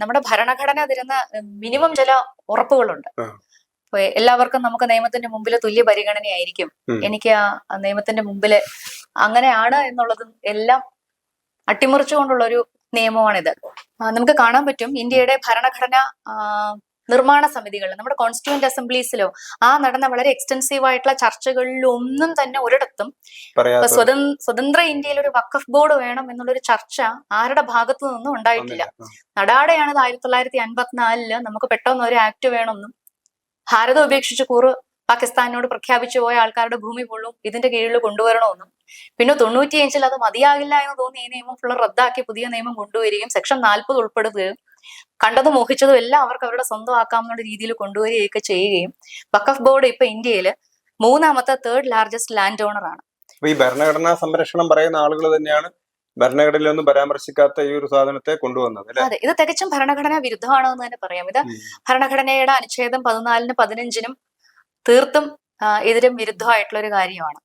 നമ്മുടെ ഭരണഘടന തരുന്ന മിനിമം ചില ഉറപ്പുകളുണ്ട്. എല്ലാവർക്കും നമുക്ക് നിയമത്തിന്റെ മുമ്പിൽ തുല്യ പരിഗണനയായിരിക്കും. എനിക്ക് ആ നിയമത്തിന്റെ മുമ്പിൽ അങ്ങനെയാണ് എന്നുള്ളതും എല്ലാം അട്ടിമറിച്ചുകൊണ്ടുള്ള ഒരു നിയമമാണിത് നമുക്ക് കാണാൻ പറ്റും. ഇന്ത്യയുടെ ഭരണഘടന നിർമ്മാണ സമിതികളിൽ നമ്മുടെ കോൺസ്റ്റിറ്റ്യൂന്റ് അസംബ്ലീസിലോ ആ നടന്ന വളരെ എക്സ്റ്റൻസീവ് ആയിട്ടുള്ള ചർച്ചകളിലൊന്നും തന്നെ ഒരിടത്തും സ്വതന്ത്ര ഇന്ത്യയിൽ ഒരു വക്കഫ് ബോർഡ് വേണം എന്നുള്ളൊരു ചർച്ച ആരുടെ ഭാഗത്തു നിന്നും ഉണ്ടായിട്ടില്ല. നടാടെയാണ് ആയിരത്തി തൊള്ളായിരത്തി അൻപത്തിനാലിൽ നമുക്ക് പെട്ടെന്ന് ഒരു ആക്ട് വേണമെന്നും ഭാരതം ഉപേക്ഷിച്ച് കൂറ് പാകിസ്ഥാനോട് പ്രഖ്യാപിച്ചു പോയ ആൾക്കാരുടെ ഭൂമി പോലും ഇതിന്റെ കീഴിൽ കൊണ്ടുവരണമെന്നും പിന്നെ തൊണ്ണൂറ്റിയഞ്ചിൽ അത് മതിയാകില്ല എന്ന് തോന്നി ഈ നിയമം ഫുള്ള് റദ്ദാക്കി പുതിയ നിയമം കൊണ്ടുവരികയും സെക്ഷൻ നാൽപ്പത് ഉൾപ്പെടുത്തുകയും കണ്ടതും മോഹിച്ചതും എല്ലാം അവർക്ക് അവരുടെ സ്വന്തമാക്കാമെന്നുള്ള രീതിയിൽ കൊണ്ടുവരികയൊക്കെ ചെയ്യുകയും വഖഫ് ബോർഡ് ഇപ്പൊ ഇന്ത്യയിൽ മൂന്നാമത്തെ തേർഡ് ലാർജസ്റ്റ് ലാൻഡ് ഓണർ ആണ്. ഈ ഭരണഘടനാ സംരക്ഷണം പറയുന്ന ആളുകൾ തന്നെയാണ് ഭരണഘടനയിലൊന്നും പരാമർശിക്കാത്ത ഈ ഒരു സാധനത്തെ കൊണ്ടുവന്നത് അതെ ഇത് തികച്ചും ഭരണഘടനാ വിരുദ്ധമാണോ എന്ന് തന്നെ പറയാം. ഇത് ഭരണഘടനയുടെ അനുച്ഛേദം പതിനാലിനും പതിനഞ്ചിനും തീർത്തും എതിരും വിരുദ്ധമായിട്ടുള്ള ഒരു കാര്യമാണ്.